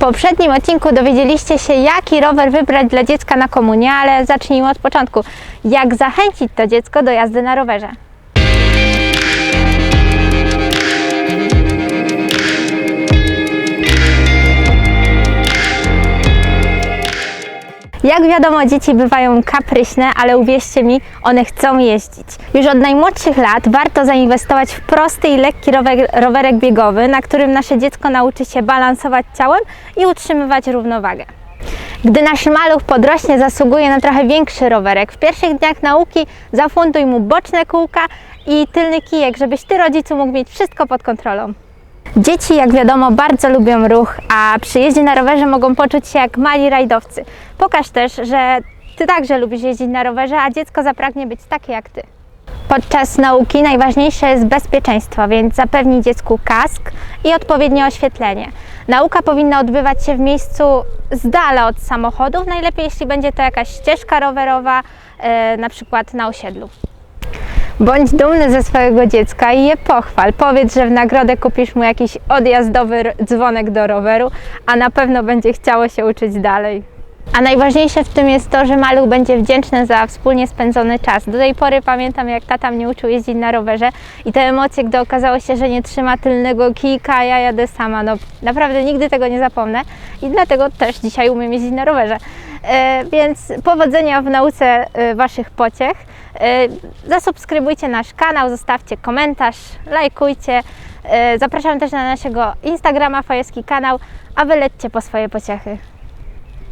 poprzednim odcinku dowiedzieliście się, jaki rower wybrać dla dziecka na komunię, ale zacznijmy od początku. Jak zachęcić to dziecko do jazdy na rowerze? Jak wiadomo, dzieci bywają kapryśne, ale uwierzcie mi, one chcą jeździć. Już od najmłodszych lat warto zainwestować w prosty i lekki rower, rowerek biegowy, na którym nasze dziecko nauczy się balansować ciałem i utrzymywać równowagę. Gdy nasz maluch podrośnie, zasługuje na trochę większy rowerek. W pierwszych dniach nauki zafunduj mu boczne kółka i tylny kijek, żebyś ty rodzicu mógł mieć wszystko pod kontrolą. Dzieci, jak wiadomo, bardzo lubią ruch, a przy jeździe na rowerze mogą poczuć się jak mali rajdowcy. Pokaż też, że ty także lubisz jeździć na rowerze, a dziecko zapragnie być takie jak ty. Podczas nauki najważniejsze jest bezpieczeństwo, więc zapewnij dziecku kask i odpowiednie oświetlenie. Nauka powinna odbywać się w miejscu z dala od samochodów, najlepiej jeśli będzie to jakaś ścieżka rowerowa, e, na przykład na osiedlu. Bądź dumny ze swojego dziecka i je pochwal. Powiedz, że w nagrodę kupisz mu jakiś odjazdowy dzwonek do roweru, a na pewno będzie chciało się uczyć dalej. A najważniejsze w tym jest to, że maluch będzie wdzięczny za wspólnie spędzony czas. Do tej pory pamiętam, jak tata mnie uczył jeździć na rowerze i te emocje, gdy okazało się, że nie trzyma tylnego kijka, ja jadę sama. No naprawdę nigdy tego nie zapomnę i dlatego też dzisiaj umiem jeździć na rowerze. E, więc powodzenia w nauce e, Waszych pociech. E, zasubskrybujcie nasz kanał, zostawcie komentarz, lajkujcie. E, zapraszam też na naszego Instagrama, Fajewski kanał, a wylećcie po swoje pociechy.